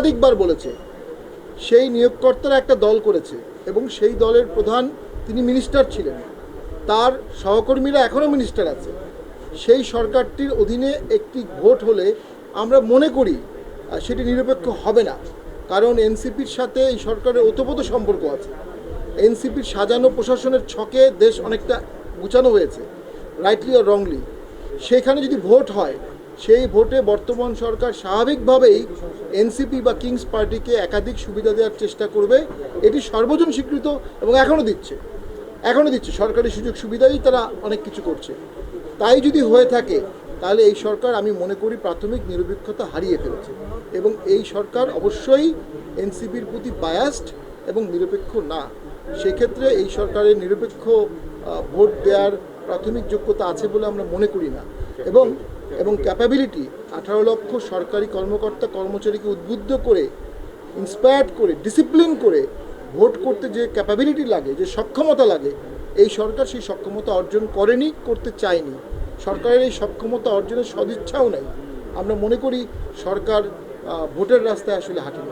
একাধিকবার বলেছে। সেই নিয়োগকর্তারা একটা দল করেছে এবং সেই দলের প্রধান তিনি মিনিস্টার ছিলেন। তার সহকর্মীরা এখনও মিনিস্টার আছে। সেই সরকারটির অধীনে একটি ভোট হলে আমরা মনে করি সেটি নিরপেক্ষ হবে না। কারণ এনসিপির সাথে এই সরকারের ওতপ্রোত সম্পর্ক আছে। এনসিপির সাজানো প্রশাসনের ছকে দেশ অনেকটা গুছানো হয়েছে রাইটলি ও রংলি সেখানে যদি ভোট হয় সেই ভোটে বর্তমান সরকার স্বাভাবিকভাবেই এনসিপি বা কিংস পার্টিকে একাধিক সুবিধা দেওয়ার চেষ্টা করবে। এটি সর্বজন স্বীকৃত এবং এখনও দিচ্ছে। এখনও দিচ্ছে। সরকারি সুযোগ সুবিধাই তারা অনেক কিছু করছে। তাই যদি হয়ে থাকে, তাহলে এই সরকার আমি মনে করি প্রাথমিক নিরপেক্ষতা হারিয়ে ফেলেছে এবং এই সরকার অবশ্যই এনসিপির প্রতি বায়াস্ট এবং নিরপেক্ষ না। সেক্ষেত্রে এই সরকারের নিরপেক্ষ ভোট দেওয়ার প্রাথমিক যোগ্যতা আছে বলে আমরা মনে করি না। এবং এবং ক্যাপাবিলিটি আঠারো লক্ষ সরকারি কর্মকর্তা, কর্মচারীকে উদ্বুদ্ধ করে ইন্সপায়ার্ড করে ডিসিপ্লিন করে ভোট করতে যে ক্যাপাবিলিটি লাগে, যে সক্ষমতা লাগে, এই সরকার সেই সক্ষমতা অর্জন করেনি, করতে চায়নি। সরকারের এই সক্ষমতা অর্জনের সদিচ্ছাও নেই। আমরা মনে করি সরকার ভোটের রাস্তায় আসলে হাঁটেনি।